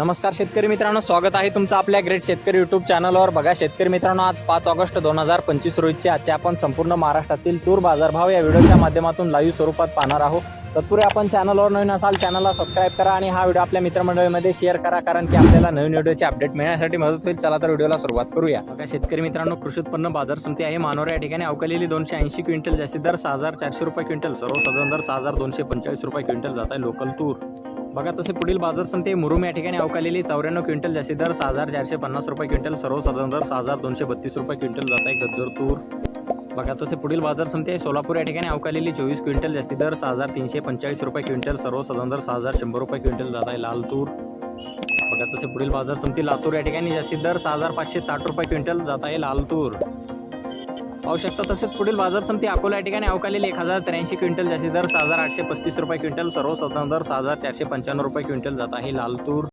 नमस्कार शेतकरी मित्रांनो स्वागत आहे तुमचं आपल्या ग्रेट शेतकरी युट्यूब चॅनलवर बघा शेतकरी मित्रांनो आज पाच ऑगस्ट दोन हजार पंचवीस रोजीचे आजचे आपण संपूर्ण महाराष्ट्रातील तूर बाजारभाव या व्हिडिओच्या माध्यमातून लाईव्ह स्वरूपात पाहणार आहोत. तत्पूर्वी आपण चॅनलवर नवीन असाल चॅनलला सबस्क्राईब करा आणि हा व्हिडिओ आपल्या मित्रमंडळीमध्ये शेअर करा कारण की आपल्याला नवीन व्हिडिओचे अपडेट मिळण्यासाठी मदत होईल. चला तर व्हिडिओला सुरुवात करूया. बघा शेतकरी मित्रांनो कृषी उत्पन्न बाजार समिती आहे. मानोरा या ठिकाणी अवकालेली दोनशे ऐंशी क्विंटल जास्तीत दर सहा हजार चारशे रुपये क्विंटल सर्वसाधारण दर सहा हजार दोनशे पंचेचाळीस रुपये क्विंटल जात आहे. लोकल तूर. बघा तसे पुढील बाजार समिती मुरुम या ठिकाणी अवकालेली चौऱ्याण्णव क्विंटल जास्ती दर सहा हजार चारशे पन्नास रुपये क्विंटल सर्वसाधारण दर सहा हजार दोनशे बत्तीस रुपये क्विंटल जात आहे गज्जर तूर बघा तसे पुढील बाजार समिती आहे सोलापूर या ठिकाणी अवकालेली चोवीस क्विंटल जास्तीत दर सहा हजार तीनशे पंचेचाळीस रुपये क्विंटल सर्वसाधारण दर सहा हजार शंभर रुपये क्विंटल जात आहे लाल तूर बघा तसे पुढील बाजार समिती लातूर या ठिकाणी जास्तीत दर सहा हजार पाचशे साठ रुपये क्विंटल जात आहे लाल तूर पाहू शकता तसेच पुढील बाजार समिती अकोला या ठिकाणी अवकालेली एक हजार त्र्याऐंशी क्विंटल जास्तीत दर सहा हजार आठशे पस्तीस रुपये क्विंटल सर्वसाधारण दर सहा हजार चारशे पंच्याण्णव रुपये क्विंटल जात आहे. लालतूर